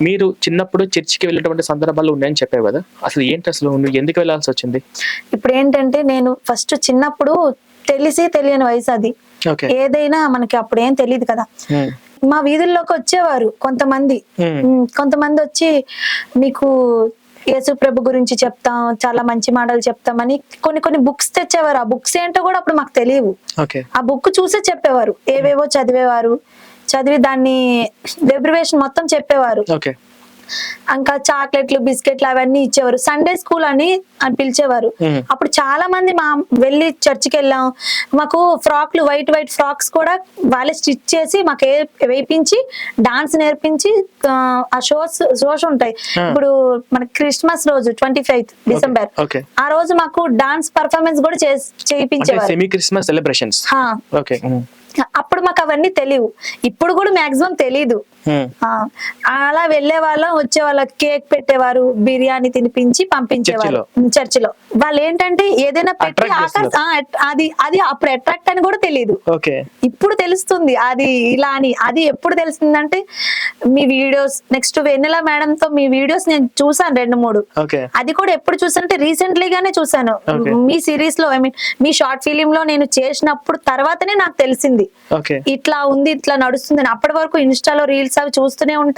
మీరు చిన్నప్పుడు చర్చికి వెళ్ళేటువంటి సందర్భాలు ఉన్నాయని చెప్పావు కదా. అసలు ఏంటి అసలు నువ్వు ఎందుకు వెళ్ళాల్సి వచ్చింది? ఇప్పుడు ఏంటంటే నేను ఫస్ట్ చిన్నప్పుడు తెలిసి తెలియని వయసు అది. ఏదైనా మనకి అప్పుడు ఏం తెలియదు కదా. మా వీధుల్లోకి వచ్చేవారు కొంతమంది. కొంతమంది వచ్చి మీకు యేసు ప్రభు గురించి చెప్తాం చాలా మంచి మాటలు చెప్తామని కొన్ని కొన్ని బుక్స్ తెచ్చేవారు. ఆ బుక్స్ ఏంటో కూడా అప్పుడు మాకు తెలియవు. ఆ బుక్ చూసే చెప్పేవారు. ఏవేవో చదివేవారు. చదివి దాన్ని డెబ్రివేషన్ మొత్తం చెప్పేవారు. ఇంకా చాక్లెట్లు బిస్కెట్లు అవన్నీ ఇచ్చేవారు. సండే స్కూల్ అని అని పిలిచేవారు. అప్పుడు చాలా మంది మా వెళ్ళి చర్చికి వెళ్ళాం. మాకు ఫ్రాక్లు వైట్ వైట్ ఫ్రాక్స్ కూడా వాళ్ళే స్టిచ్ చేసి మాకు వేయించి డాన్స్ నేర్పించి ఆ, షోస్ షోస్ ఉంటాయి. ఇప్పుడు మనకి క్రిస్మస్ రోజు ట్వంటీ ఫైవ్ డిసెంబర్. ఆ రోజు మాకు డాన్స్ పర్ఫార్మెన్స్ కూడా చేయించేవారు. సెమీ క్రిస్మస్ సెలబ్రేషన్స్ అప్పుడు మాకు అవన్నీ తెలియవు. ఇప్పుడు కూడా మాక్సిమం తెలీదు. అలా వెళ్ళే వాళ్ళం వచ్చే వాళ్ళకి కేక్ పెట్టేవారు బిర్యానీ తినిపించి పంపించేవారు చర్చిలో? వాళ్ళు ఏంటంటే ఏదైనా పెట్టి అది అది అప్పుడు అట్రాక్ట్ అని కూడా తెలియదు ఇప్పుడు తెలుస్తుంది అది ఇలా అని. అది ఎప్పుడు తెలిసిందంటే మీ వీడియోస్ నెక్స్ట్ వెన్నెల మేడం తో మీ వీడియోస్ నేను చూసాను రెండు మూడు. అది కూడా ఎప్పుడు చూసానంటే రీసెంట్లీ గానే చూసాను. మీ సిరీస్లో ఐ మీన్ మీ షార్ట్ ఫిలిం లో నేను చేసినప్పుడు తర్వాతనే నాకు తెలిసింది. ఇట్లా ఉంది ఇట్లా నడుస్తుంది అప్పటి వరకు ఇన్స్టాలో రీల్స్ అవి చూస్తూనే ఉంటా.